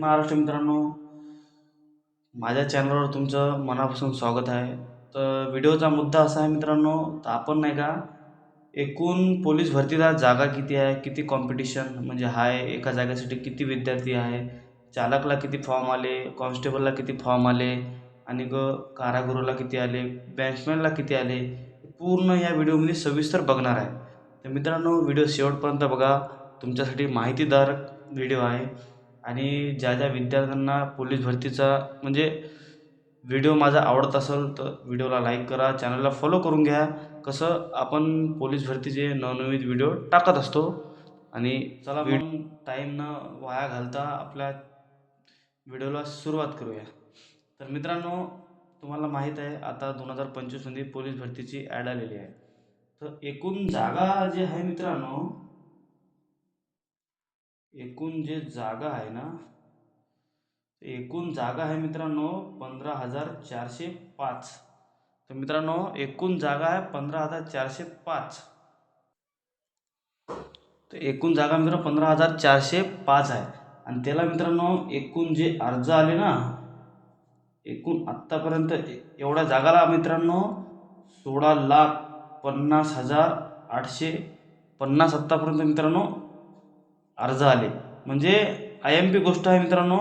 महाराष्ट्र मित्रांनो माझ्या चॅनलवर तुमचं मनापासून स्वागत आहे. तर व्हिडिओचा मुद्दा असा आहे मित्रांनो तर आपण नाही का एकूण पोलीस भरतीला जागा किती आहे किती कॉम्पिटिशन म्हणजे आहे एका जागेसाठी किती विद्यार्थी आहे चालकला किती फॉर्म आले कॉन्स्टेबलला किती फॉर्म आले आणि ग कारागृहाला किती आले बँचमॅनला किती आले पूर्ण या व्हिडिओमध्ये सविस्तर बघणार आहे. तर मित्रांनो व्हिडिओ शेवटपर्यंत बघा तुमच्यासाठी माहितीदार व्हिडिओ आहे. आणि ज्या ज्या विद्यार्थ्यांना पोलीस भरतीचा म्हणजे व्हिडिओ माझा आवडत असेल तर व्हिडिओला लाईक करा चॅनलला फॉलो करून घ्या. कसं आपण पोलीस भरतीचे नवनवीन व्हिडिओ टाकत असतो. आणि चला मग टाईम न वाया घालता आपल्या व्हिडिओला सुरुवात करूया. तर मित्रांनो तुम्हाला माहीत आहे आता दोन हजार पंचवीसमध्ये पोलीस भरतीची ॲड आलेली आहे. तर एकूण जागा जे आहे मित्रांनो एकूण जे जागा आहे ना एकूण जागा आहे मित्रांनो पंधरा हजार चारशे पाच. तर मित्रांनो एकूण जागा आहे पंधरा हजार चारशे पाच. तर एकूण जागा मित्र पंधरा हजार चारशे पाच आहे. आणि त्याला मित्रांनो एकूण जे अर्ज आले ना एकूण आत्तापर्यंत ए- एवढ्या जागाला मित्रांनो सोळा लाख पन्नास हजार आठशे पन्नास आत्तापर्यंत मित्रांनो अर्ज आले. म्हणजे आय एम पी गोष्ट आहे मित्रांनो.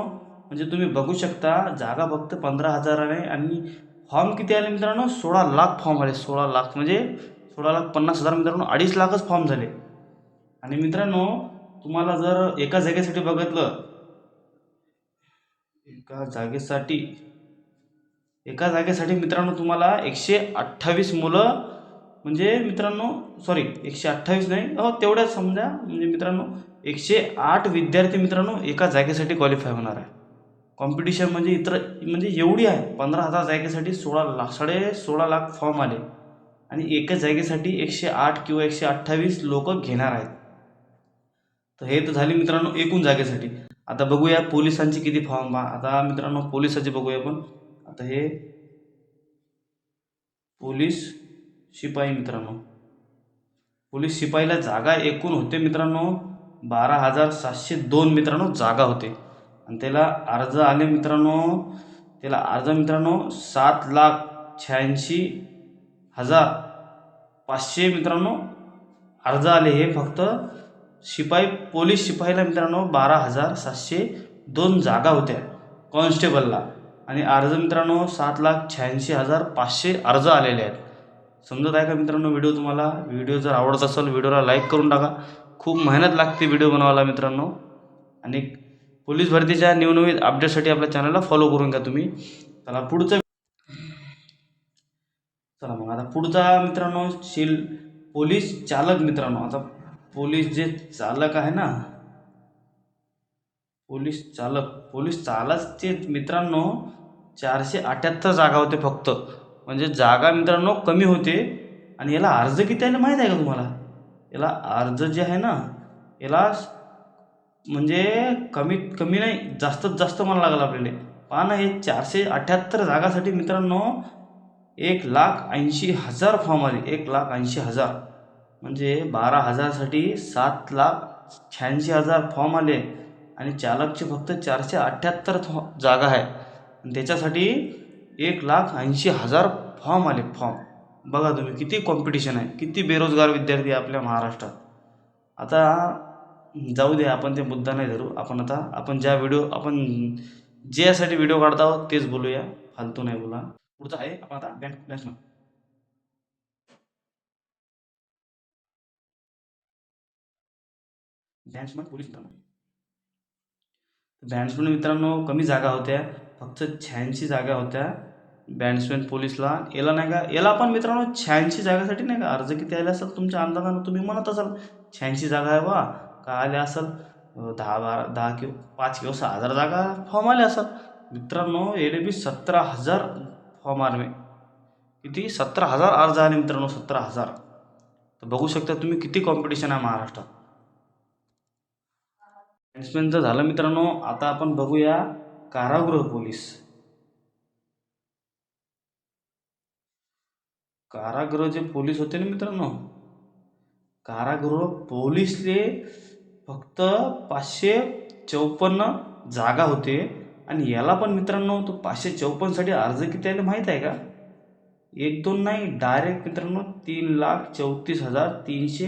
म्हणजे तुम्ही बघू शकता जागा फक्त पंधरा हजार आहे आणि फॉर्म किती आले मित्रांनो? सोळा लाख फॉर्म आले सोळा लाख. म्हणजे सोळा लाख पन्नास हजार मित्रांनो अडीच लाखच फॉर्म झाले. आणि मित्रांनो तुम्हाला जर एका जागेसाठी बघितलं एका जागेसाठी एका जागेसाठी मित्रांनो तुम्हाला एकशे अठ्ठावीस मुलं म्हणजे मित्रांनो सॉरी एकशे अठ्ठावीस नाही हो तेवढ्याच समजा म्हणजे मित्रांनो एकशे आठ विद्यार्थी मित्रांनो एका जागेसाठी क्वालिफाय होणार आहे. कॉम्पिटिशन म्हणजे इतर म्हणजे एवढी आहे पंधरा हजार जागेसाठी सोळा लाख साडे सोळा लाख फॉर्म आले. आणि एका जागेसाठी एकशे आठ किंवा एकशे अठ्ठावीस लोक घेणार आहेत. तर हे तर झाली मित्रांनो एकूण जागेसाठी. आता बघूया पोलिसांची किती फॉर्म आता मित्रांनो पोलिसाचे बघूया आपण. आता हे पोलीस शिपाई मित्रांनो. पोलीस शिपाईला जागा एकूण होते मित्रांनो बारा हजार सातशे दोन मित्रांनो जागा होते. आणि त्याला अर्ज आले मित्रांनो त्याला अर्ज मित्रांनो सात लाख शहाऐंशी हजार पाचशे मित्रांनो अर्ज आले. हे फक्त शिपाई पोलीस शिपाईला मित्रांनो बारा हजार सातशे दोन जागा होत्या कॉन्स्टेबलला. आणि अर्ज मित्रांनो सात लाख शहाऐंशी हजार पाचशे अर्ज आलेले आहेत. समजत आहे का मित्रांनो व्हिडिओ तुम्हाला? व्हिडिओ जर आवडत असेल व्हिडिओला लाईक करून टाका. खूप मेहनत लागते व्हिडिओ बनवायला मित्रांनो. आणि पोलीस भरतीच्या नवनवीन अपडेटसाठी आपल्या चॅनलला फॉलो करून घ्या तुम्ही. चला पुढचं चला मग आता पुढचा मित्रांनो शिल पोलीस चालक मित्रांनो. आता पोलीस जे चालक आहे ना पोलीस चालक पोलीस चालकचे मित्रांनो चारशे अठ्याहत्तर जागा होते फक्त. म्हणजे जागा मित्रांनो कमी होते. आणि याला अर्ज किती आले माहीत आहे का तुम्हाला? याला अर्ज जे आहे ना याला म्हणजे कमीत कमी नाही जास्तीत जास्त मला लागला आपल्याला. पहा ना हे चारशे अठ्याहत्तर जागासाठी मित्रांनो एक लाख ऐंशी हजार फॉर्म आले. एक लाख ऐंशी हजार. म्हणजे बारा हजारसाठी सात लाख शहाऐंशी हजार फॉर्म आले. आणि चालकचे फक्त चारशे अठ्ठ्याहत्तर थॉ- जागा आहे. त्याच्यासाठी एक लाख ऐंशी हजार फॉर्म आले फॉर्म बघा तुम्ही किती कॉम्पिटिशन आहे किती बेरोजगार विद्यार्थी आहे आपल्या महाराष्ट्रात. आता जाऊ दे आपण ते मुद्दा नाही धरू. आपण आता आपण ज्या व्हिडिओ आपण ज्यासाठी व्हिडिओ काढत आहोत तेच बोलूया. फालतू नाही बोला. पुढचं आहे आपण आता बँक बॅट्समन बॅट्समन पोलीस मित्रांनो मित्रांनो कमी जागा होत्या. फक्त शहाऐंशी जागा होत्या. बॅट्समॅन पोलीसला. याला नाही का याला पण मित्रांनो शहाऐंशी जागासाठी नाही का अर्ज किती आले असेल तुमच्या अंदाजानं? तुम्ही म्हणत असाल शहाऐंशी जागा आहे वा. का आले असेल? दहा बारा दहा किंवा पाच किंवा सहा हजार जागा फॉर्म आले असेल. मित्रांनो येले बी सतरा हजार फॉर्म आर्मी. किती? सतरा हजार अर्ज आले मित्रांनो सतरा हजार. तर बघू शकता तुम्ही किती कॉम्पिटिशन आहे महाराष्ट्रात. बॅट्समॅनचं झालं मित्रांनो आता आपण बघूया कारागृह पोलीस. कारागृह जे पोलीस होते ना मित्रांनो? कारागृह पोलीसले फक्त पाचशे चौपन्न जागा होते. आणि याला पण मित्रांनो तो पाचशे चौपन्नसाठी अर्ज किती आले माहीत आहे का? एक दोन नाही डायरेक्ट मित्रांनो तीन लाख चौतीस हजार तीनशे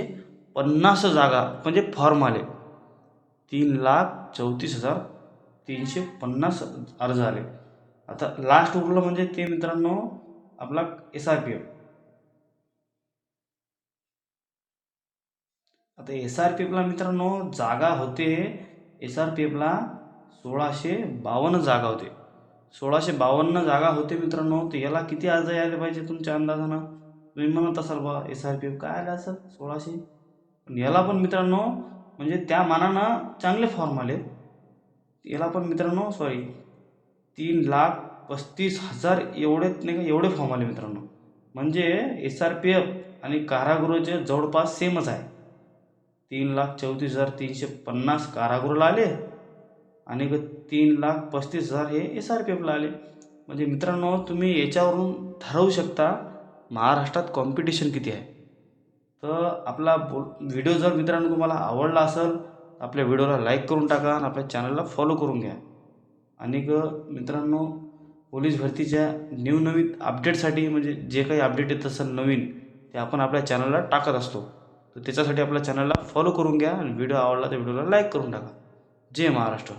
पन्नास जागा म्हणजे फॉर्म आले. तीन लाख चौतीस हजार तीनशे पन्नास अर्ज आले. आता लास्ट उरलं म्हणजे ते मित्रांनो आपला एस आर पी एफ आता एस आर पी एफला मित्रांनो जागा होते. एस आर पी एफला सोळाशे बावन्न जागा होते. सोळाशे बावन्न जागा होते मित्रांनो. तर याला किती अर्ज यायला पाहिजे तुमच्या अंदाजानं? तुम्ही म्हणत असाल बा एस आर पी एफ काय आलं असेल? सोळाशे? पण याला पण मित्रांनो म्हणजे त्या मानानं चांगले फॉर्म आले याला पण मित्रांनो सॉरी तीन लाख पस्तीस हजार एवढे नाही का एवढे फॉर्म आले मित्रांनो. म्हणजे एस आर पी एफ आणि कारागृहाचे जवळपास सेमच आहे. तीन लाख चौतीस हजार तीनशे पन्नास कारागृहाला आले आणि तीन लाख पस्तीस हजार हे एस आर पी एफला आले. म्हणजे मित्रांनो तुम्ही याच्यावरून ठरवू शकता महाराष्ट्रात कॉम्पिटिशन किती आहे. तर आपला बो व्हिडिओ जर मित्रांनो तुम्हाला आवडला असेल तर आपल्या व्हिडिओला लाईक करून टाका आणि आपल्या चॅनलला फॉलो करून घ्या. आणि मित्रांनो पोलीस भरतीच्या न्यू नवीन अपडेटसाठी म्हणजे जे काही अपडेट येत असेल नवीन ते आपण आपल्या चॅनलला टाकत असतो. तर त्याच्यासाठी आपल्या चॅनलला फॉलो करून घ्या आणि व्हिडिओ आवडला तर व्हिडिओला लाईक करून टाका. जय महाराष्ट्र.